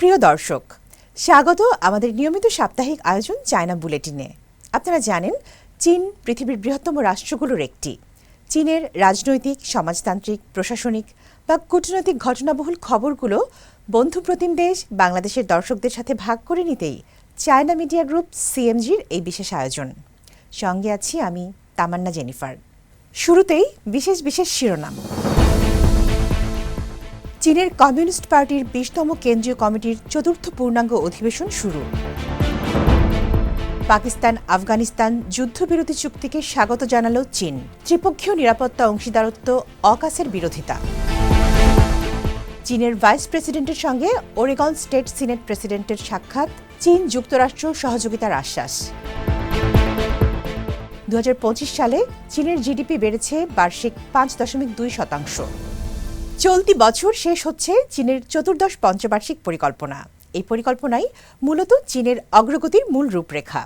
প্রিয় দর্শক, স্বাগত আমাদের নিয়মিত সাপ্তাহিক আয়োজন চায়না বুলেটিনে। আপনারা জানেন, চীন পৃথিবীর বৃহত্তম রাষ্ট্রগুলোর একটি। চীনের রাজনৈতিক, সমাজতান্ত্রিক, প্রশাসনিক বা কূটনৈতিক ঘটনাবহুল খবরগুলো বন্ধুপ্রতিম দেশ, বাংলাদেশের দর্শকদের সাথে ভাগ করে নিতেই চায়না মিডিয়া গ্রুপ সিএমজির এই বিশেষ আয়োজন। সঙ্গে আছি আমি তামান্না জেনিফার। শুরুতেই বিশেষ বিশেষ শিরোনাম। চীনের কমিউনিস্ট পার্টির বিশতম কেন্দ্রীয় কমিটির চতুর্থ পূর্ণাঙ্গ অধিবেশন শুরু। পাকিস্তান, আফগানিস্তান যুদ্ধবিরতি চুক্তিকে স্বাগত জানালো চীন। ত্রিপক্ষীয় নিরাপত্তা, অংশীদারত্ব, অকাসের বিরোধিতা। চীনের ভাইস প্রেসিডেন্টের সঙ্গে ওরেগন স্টেট সিনেট প্রেসিডেন্টের সাক্ষাৎ, চীন যুক্তরাষ্ট্র সহযোগিতার আশ্বাস। দু হাজার পঁচিশ সালে চীনের জিডিপি বেড়েছে বার্ষিক পাঁচ দশমিক দুই শতাংশ। চলতি বছর শেষ হচ্ছে চীনের চতুর্দশ পঞ্চবার্ষিক পরিকল্পনা। এই পরিকল্পনাই মূলত চীনের অগ্রগতির মূল রূপরেখা।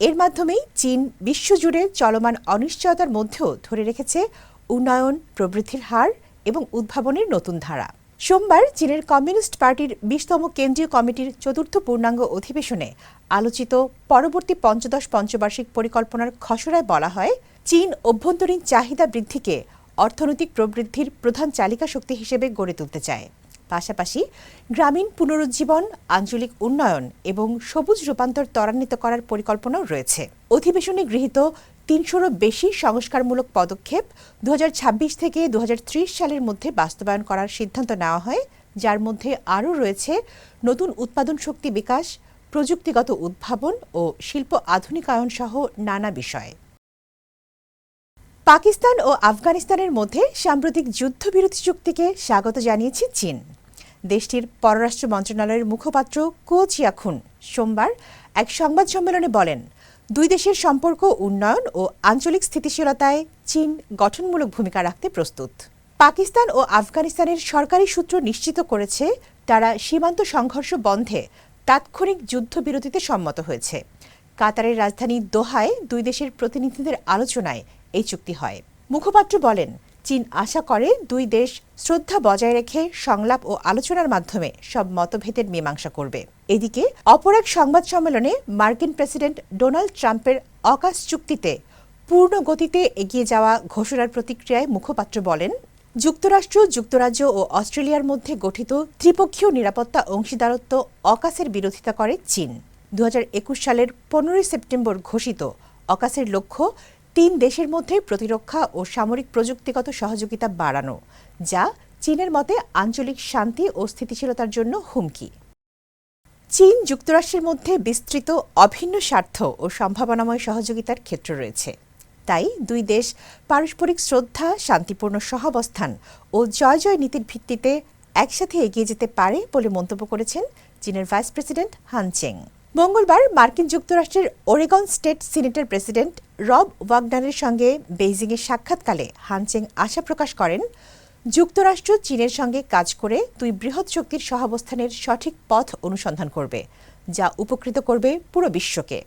এর মাধ্যমেই চীন বিশ্বজুড়ে চলমান অনিশ্চয়তার মধ্যেও ধরে রেখেছে উন্নয়ন, প্রবৃদ্ধির হার এবং উদ্ভাবনের নতুন ধারা। সোমবার চীনের কমিউনিস্ট পার্টির বিশতম কেন্দ্রীয় কমিটির চতুর্থ পূর্ণাঙ্গ অধিবেশনে আলোচিত পরবর্তী পঞ্চদশ পঞ্চবার্ষিক পরিকল্পনার খসড়ায় বলা হয়, চীন অভ্যন্তরীণ চাহিদা বৃদ্ধিকে অর্থনৈতিক প্রবৃদ্ধির প্রধান চালিকা শক্তি হিসেবে গড়ে তুলতে চায়। পাশাপাশি গ্রামীণ পুনরুজ্জীবন, আঞ্চলিক উন্নয়ন এবং সবুজ রূপান্তর ত্বরান্বিত করার পরিকল্পনাও রয়েছে। অধিবেশনে গৃহীত তিনশোরও বেশি সংস্কারমূলক পদক্ষেপ দু হাজার ছাব্বিশ থেকে দু হাজার ত্রিশ সালের মধ্যে বাস্তবায়ন করার সিদ্ধান্ত নেওয়া হয়, যার মধ্যে আরও রয়েছে নতুন উৎপাদন শক্তি বিকাশ, প্রযুক্তিগত উদ্ভাবন ও শিল্প আধুনিকায়ন সহ নানা বিষয়। পাকিস্তান ও আফগানিস্তানের মধ্যে সাম্প্রতিক যুদ্ধবিরতি চুক্তিকে স্বাগত জানিয়েছে চীন। দেশটির পররাষ্ট্র মন্ত্রণালয়ের মুখপাত্র কো চিয়াখুন সোমবার এক সংবাদ সম্মেলনে বলেন, দুই দেশের সম্পর্ক, উন্নয়ন ও আঞ্চলিক স্থিতিশীলতায় চীন গঠনমূলক ভূমিকা রাখতে প্রস্তুত। পাকিস্তান ও আফগানিস্তানের সরকারি সূত্র নিশ্চিত করেছে, তারা সীমান্ত সংঘর্ষ বন্ধে তাৎক্ষণিক যুদ্ধবিরতিতে সম্মত হয়েছে। কাতারের রাজধানী দোহায় দুই দেশের প্রতিনিধিদের আলোচনায় এই চুক্তি হয়। মুখপাত্র বলেন, চীন আশা করে দুই দেশ শ্রদ্ধা বজায় রেখে সংলাপ ও আলোচনার মাধ্যমে সব মতভেদের মীমাংসা করবে। এদিকে, অপর এক সংবাদ সম্মেলনে মার্কিন প্রেসিডেন্ট ডোনাল্ড ট্রাম্পের অকাশ চুক্তিতে পূর্ণ গতিতে এগিয়ে যাওয়া ঘোষণার প্রতিক্রিয়ায় মুখপাত্র বলেন, যুক্তরাষ্ট্র, যুক্তরাজ্য ও অস্ট্রেলিয়ার মধ্যে গঠিত ত্রিপক্ষীয় নিরাপত্তা অংশীদারত্ব অকাসের বিরোধিতা করে চীন। দু হাজার একুশ সালের পনেরোই সেপ্টেম্বর ঘোষিত অকাসের লক্ষ্য তিন দেশের মধ্যে প্রতিরক্ষা ও সামরিক প্রযুক্তিগত সহযোগিতা বাড়ানো, যা চীনের মতে আঞ্চলিক শান্তি ও স্থিতিশীলতার জন্য হুমকি। চীন যুক্তরাষ্ট্রের মধ্যে বিস্তৃত অভিন্ন স্বার্থ ও সম্ভাবনাময় সহযোগিতার ক্ষেত্র রয়েছে। তাই দুই দেশ পারস্পরিক শ্রদ্ধা, শান্তিপূর্ণ সহাবস্থান ও জয় জয় নীতির ভিত্তিতে একসাথে এগিয়ে যেতে পারে বলে মন্তব্য করেছেন চীনের ভাইস প্রেসিডেন্ট হান চেং। মঙ্গলবার মার্কিন যুক্তরাষ্ট্রের ওরেগন স্টেট সিনেটের প্রেসিডেন্ট রব ওয়াগনারের সঙ্গে বেইজিংয়ে সাক্ষাৎকালে হানচেং আশা প্রকাশ করেন, যুক্তরাষ্ট্র চীনের সঙ্গে কাজ করে দুই বৃহৎ শক্তির সহাবস্থানের সঠিক পথ অনুসন্ধান করবে, যা উপকৃত করবে পুরো বিশ্বকে।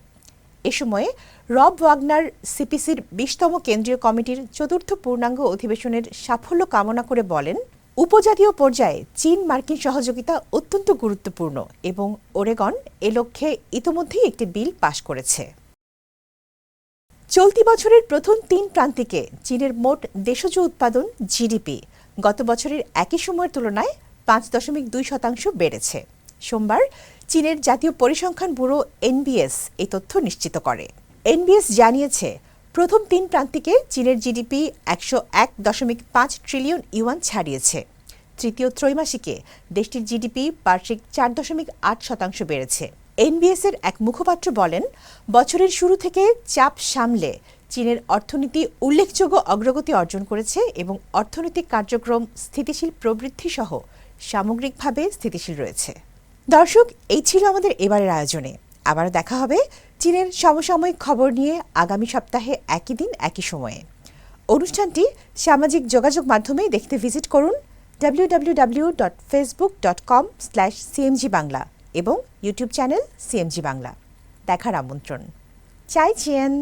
এ সময়ে রব ওয়াগনার সিপিসির বিশতম কেন্দ্রীয় কমিটির চতুর্থ পূর্ণাঙ্গ অধিবেশনের সাফল্য কামনা করে বলেন উপজাতীয় পর্যায়ে চীন মার্কিন সহযোগিতা অত্যন্ত গুরুত্বপূর্ণ এবং ওরেগন এ লক্ষ্যে ইতোমধ্যেই একটি বিল পাশ করেছে। চলতি বছরের প্রথম তিন প্রান্তিকে চীনের মোট দেশজ উৎপাদন, জিডিপি, গত বছরের একই সময়ের তুলনায় পাঁচ দশমিক দুই শতাংশ বেড়েছে। সোমবার চীনের জাতীয় পরিসংখ্যান ব্যুরো এনবিএস এই তথ্য নিশ্চিত করে। এনবিএস জানিয়েছে প্রথম তিন প্রান্তিকে চীনের জিডিপি একশো এক দশমিক পাঁচ ট্রিলিয়ন ইউয়ান ছাড়িয়েছে। তৃতীয় ত্রৈমাসিকে দেশটির জিডিপি বার্ষিক চার দশমিক আট শতাংশ বেড়েছে। এনবিএস এর এক মুখপাত্র বলেন, বছরের শুরু থেকে চাপ সামলে চীনের অর্থনীতি উল্লেখযোগ্য অগ্রগতি অর্জন করেছে এবং অর্থনৈতিক কার্যক্রম স্থিতিশীল প্রবৃদ্ধি সহ সামগ্রিকভাবে স্থিতিশীল রয়েছে। দর্শক, এই ছিল আমাদের এবারের আয়োজনে। আবার দেখা হবে চীনের সমসাময়িক খবর নিয়ে আগামী সপ্তাহে একই দিন, একই সময়ে। অনুষ্ঠানটি সামাজিক যোগাযোগ মাধ্যমে দেখতে ভিজিট করুন www.facebook.com স্ল্যাশ সিএমজি বাংলা এবং ইউটিউব চ্যানেল সিএমজি বাংলা দেখার আমন্ত্রণ। চাই চিয়েন